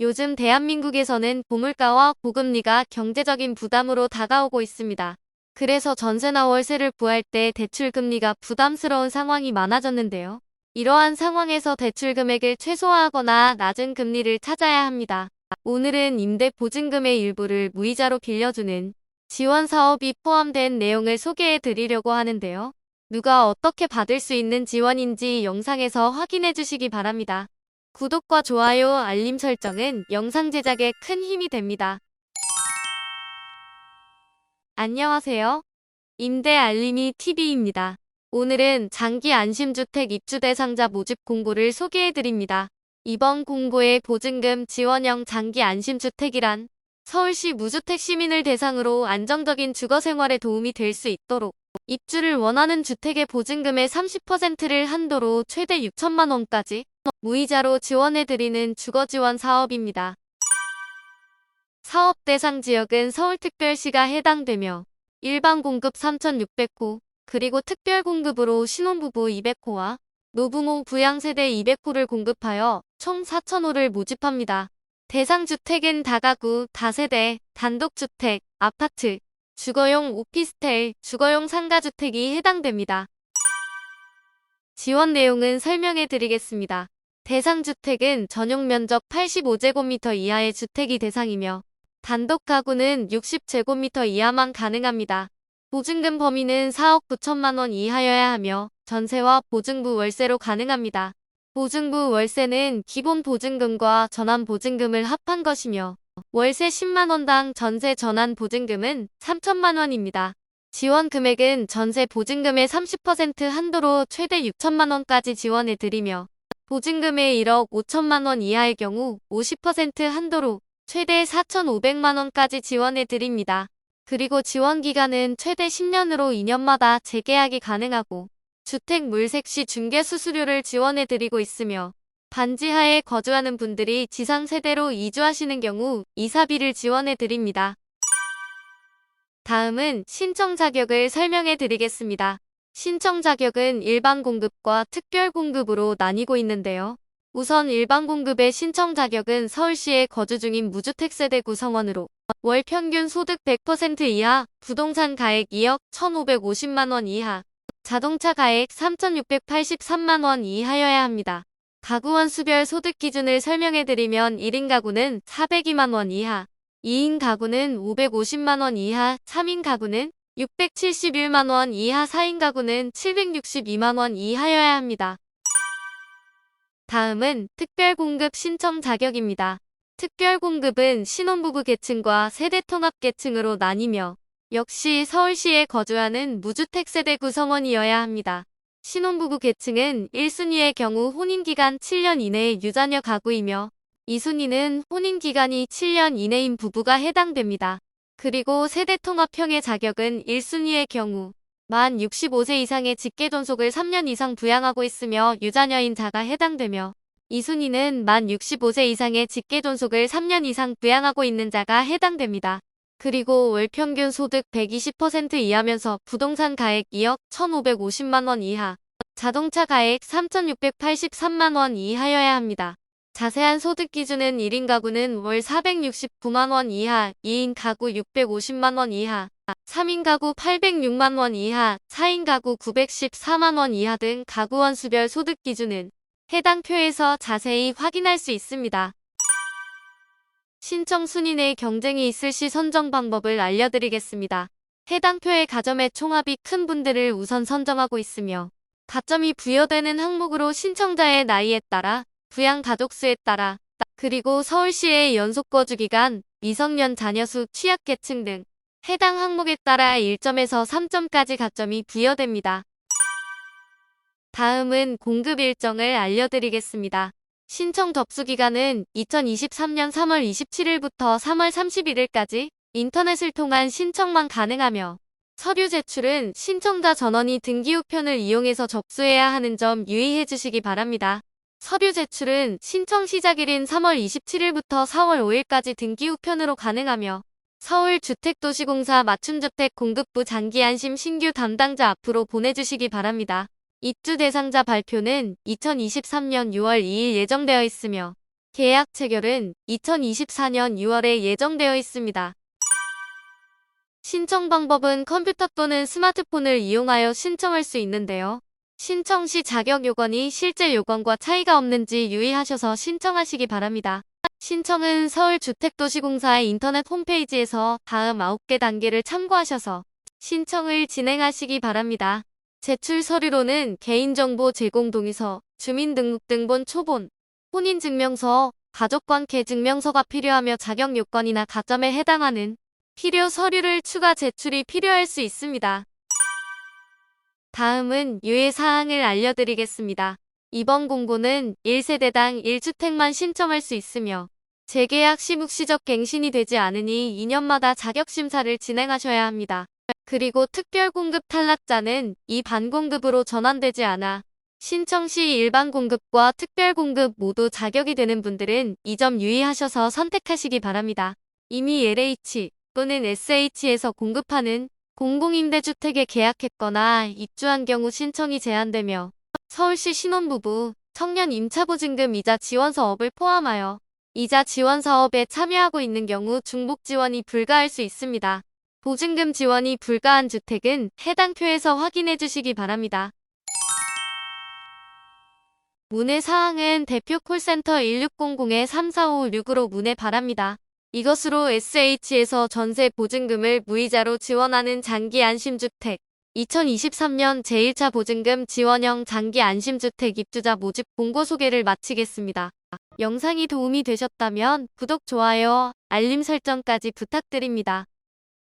요즘 대한민국에서는 고물가와 고금리가 경제적인 부담으로 다가오고 있습니다. 그래서 전세나 월세를 구할 때 대출 금리가 부담스러운 상황이 많아졌는데요. 이러한 상황에서 대출 금액을 최소화하거나 낮은 금리를 찾아야 합니다. 오늘은 임대 보증금의 일부를 무이자로 빌려주는 지원 사업이 포함된 내용을 소개해 드리려고 하는데요. 누가 어떻게 받을 수 있는 지원인지 영상에서 확인해 주시기 바랍니다. 구독과 좋아요, 알림 설정은 영상 제작에 큰 힘이 됩니다. 안녕하세요. 임대 알림이 TV입니다. 오늘은 장기 안심주택 입주 대상자 모집 공고를 소개해 드립니다. 이번 공고의 보증금 지원형 장기 안심주택이란 서울시 무주택 시민을 대상으로 안정적인 주거 생활에 도움이 될 수 있도록 입주를 원하는 주택의 보증금의 30%를 한도로 최대 6천만 원까지 무이자로 지원해드리는 주거지원 사업입니다. 사업 대상 지역은 서울특별시가 해당되며 일반 공급 3,600호, 그리고 특별 공급으로 신혼부부 200호와 노부모 부양세대 200호를 공급하여 총 4,000호를 모집합니다. 대상 주택은 다가구, 다세대, 단독주택, 아파트, 주거용 오피스텔, 주거용 상가주택이 해당됩니다. 지원 내용은 설명해 드리겠습니다. 대상 주택은 전용 면적 85제곱미터 이하의 주택이 대상이며 단독 가구는 60제곱미터 이하만 가능합니다. 보증금 범위는 4억 9천만 원 이하여야 하며 전세와 보증부 월세로 가능합니다. 보증부 월세는 기본 보증금과 전환 보증금을 합한 것이며 월세 10만 원당 전세 전환 보증금은 3천만 원입니다. 지원 금액은 전세 보증금의 30% 한도로 최대 6천만 원까지 지원해 드리며 보증금의 1억 5천만 원 이하의 경우 50% 한도로 최대 4,500만 원까지 지원해 드립니다. 그리고 지원 기간은 최대 10년으로 2년마다 재계약이 가능하고 주택 물색 시 중개 수수료를 지원해 드리고 있으며 반지하에 거주하는 분들이 지상 세대로 이주하시는 경우 이사비를 지원해 드립니다. 다음은 신청 자격을 설명해 드리겠습니다. 신청 자격은 일반 공급과 특별 공급으로 나뉘고 있는데요. 우선 일반 공급의 신청 자격은 서울시에 거주 중인 무주택 세대 구성원으로 월 평균 소득 100% 이하, 부동산 가액 2억 1,550만 원 이하, 자동차 가액 3,683만 원 이하여야 합니다. 가구원 수별 소득 기준을 설명해 드리면 1인 가구는 402만 원 이하, 2인 가구는 550만 원 이하, 3인 가구는 671만 원 이하, 4인 가구는 762만 원 이하여야 합니다. 다음은 특별공급 신청 자격입니다. 특별공급은 신혼부부 계층과 세대통합 계층으로 나뉘며 역시 서울시에 거주하는 무주택 세대 구성원이어야 합니다. 신혼부부 계층은 1순위의 경우 혼인기간 7년 이내의 유자녀 가구이며 2순위는 혼인기간이 7년 이내인 부부가 해당됩니다. 그리고 세대통합형의 자격은 1순위의 경우 만 65세 이상의 직계 존속을 3년 이상 부양하고 있으며 유자녀인 자가 해당되며 2순위는 만 65세 이상의 직계 존속을 3년 이상 부양하고 있는 자가 해당됩니다. 그리고 월 평균 소득 120% 이하면서 부동산 가액 2억 1,550만 원 이하, 자동차 가액 3,683만 원 이하여야 합니다. 자세한 소득 기준은 1인 가구는 월 469만 원 이하, 2인 가구 650만 원 이하, 3인 가구 806만 원 이하, 4인 가구 914만 원 이하 등 가구원 수별 소득 기준은 해당 표에서 자세히 확인할 수 있습니다. 신청 순위 내 경쟁이 있을 시 선정 방법을 알려드리겠습니다. 해당 표의 가점의 총합이 큰 분들을 우선 선정하고 있으며 가점이 부여되는 항목으로 신청자의 나이에 따라 부양 가족수에 따라 그리고 서울시의 연속 거주 기간, 미성년 자녀 수, 취약계층 등 해당 항목에 따라 1점에서 3점까지 가점이 부여됩니다. 다음은 공급 일정을 알려드리겠습니다. 신청 접수 기간은 2023년 3월 27일부터 3월 31일까지 인터넷을 통한 신청만 가능하며 서류 제출은 신청자 전원이 등기 우편을 이용해서 접수해야 하는 점 유의해 주시기 바랍니다. 서류 제출은 신청 시작일인 3월 27일부터 4월 5일까지 등기 우편으로 가능하며 서울주택도시공사 맞춤주택 공급부 장기안심 신규 담당자 앞으로 보내주시기 바랍니다. 입주 대상자 발표는 2023년 6월 2일 예정되어 있으며 계약 체결은 2024년 6월에 예정되어 있습니다. 신청 방법은 컴퓨터 또는 스마트폰을 이용하여 신청할 수 있는데요. 신청 시 자격 요건이 실제 요건과 차이가 없는지 유의하셔서 신청하시기 바랍니다. 신청은 서울주택도시공사의 인터넷 홈페이지에서 다음 9개 단계를 참고하셔서 신청을 진행하시기 바랍니다. 제출 서류로는 개인정보 제공 동의서, 주민등록등본 초본, 혼인증명서, 가족관계 증명서가 필요하며 자격 요건이나 가점에 해당하는 필요 서류를 추가 제출이 필요할 수 있습니다. 다음은 유예사항을 알려드리겠습니다. 이번 공고는 1세대당 1주택만 신청할 수 있으며 재계약 시 묵시적 갱신이 되지 않으니 2년마다 자격심사를 진행하셔야 합니다. 그리고 특별공급 탈락자는 이 반공급으로 전환되지 않아 신청 시 일반 공급과 특별 공급 모두 자격이 되는 분들은 이 점 유의하셔서 선택하시기 바랍니다. 이미 LH 또는 SH에서 공급하는 공공임대주택에 계약했거나 입주한 경우 신청이 제한되며 서울시 신혼부부, 청년 임차보증금 이자 지원 사업을 포함하여 이자 지원 사업에 참여하고 있는 경우 중복 지원이 불가할 수 있습니다. 보증금 지원이 불가한 주택은 해당 표에서 확인해 주시기 바랍니다. 문의 사항은 대표 콜센터 1600-3456으로 문의 바랍니다. 이것으로 SH에서 전세 보증금을 무이자로 지원하는 장기 안심주택 2023년 제1차 보증금 지원형 장기 안심주택 입주자 모집 공고 소개를 마치겠습니다. 영상이 도움이 되셨다면 구독, 좋아요, 알림 설정까지 부탁드립니다.